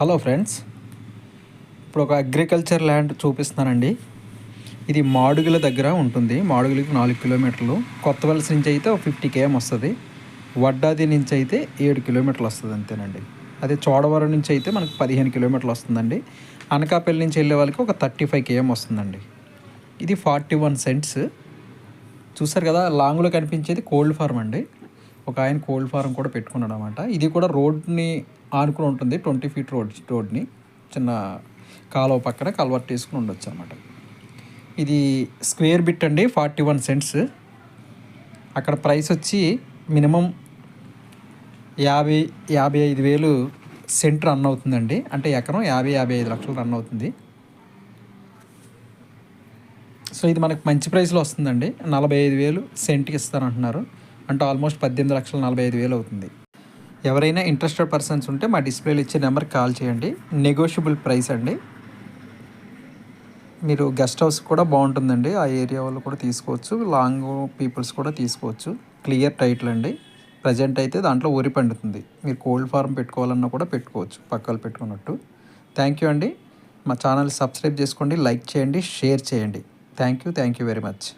Hello friends ఇప్పుడు ఒక agriculture land చూపిస్తున్నానండి. ఇది మాడుగుల దగ్గర ఉంటుంది. మాడుగులకి నాలుగు కిలోమీటర్లు. కొత్త వలస నుంచి అయితే ఒక ఫిఫ్టీ కేఎం వస్తుంది. వడ్డాది నుంచి అయితే ఏడు కిలోమీటర్లు వస్తుంది అంతేనండి. అదే చోడవరం నుంచి అయితే మనకు పదిహేను కిలోమీటర్లు వస్తుందండి. అనకాపల్లి నుంచి వెళ్ళే వాళ్ళకి ఒక థర్టీ ఫైవ్ కేఎం వస్తుందండి. ఇది ఫార్టీ వన్ సెంట్స్ చూసారు కదా లాంగ్లో కనిపించేది కోల్డ్ ఫార్మ్ అండి. ఒక ఆయన కోల్డ్ ఫారం కూడా పెట్టుకున్నాడు అనమాట ఇది కూడా రోడ్ని ఆనుకుని ఉంటుంది ట్వంటీ ఫీట్ రోడ్ రోడ్ని చిన్న కాలువ పక్కన కల్వర్ట్ వేసుకుని ఉండొచ్చు అనమాట ఇది స్క్వేర్ బిట్ అండి ఫార్టీ వన్ సెంట్స్. అక్కడ ప్రైస్ వచ్చి మినిమం యాభై యాభై ఐదు వేలు సెంట్ రన్ అవుతుందండి. అంటే ఎకరం యాభై యాభై ఐదు లక్షలు రన్ అవుతుంది. సో ఇది మనకు మంచి ప్రైస్లో వస్తుందండి. నలభై ఐదు వేలు సెంట్కి ఇస్తానంటున్నారు అంటే ఆల్మోస్ట్ పద్దెనిమిది లక్షల నలభై ఐదు వేలు అవుతుంది. ఎవరైనా ఇంట్రెస్టెడ్ పర్సన్స్ ఉంటే మా డిస్ప్లేలో ఇచ్చే నెంబర్కి కాల్ చేయండి. నెగోషియబుల్ ప్రైస్ అండి. మీరు గెస్ట్ హౌస్ కూడా బాగుంటుందండి. ఆ ఏరియా వాళ్ళు కూడా తీసుకోవచ్చు. లాంగ్ పీపుల్స్ కూడా తీసుకోవచ్చు. క్లియర్ టైటిల్ అండి. ప్రజెంట్ అయితే దాంట్లో ఊరి పండుతుంది. మీరు కోల్డ్ ఫార్మ్ పెట్టుకోవాలన్నా కూడా పెట్టుకోవచ్చు. పక్కలు పెట్టుకున్నట్టు. థ్యాంక్ యూ అండి. మా ఛానల్ సబ్స్క్రైబ్ చేసుకోండి లైక్ చేయండి షేర్ చేయండి. Thank you thank you very much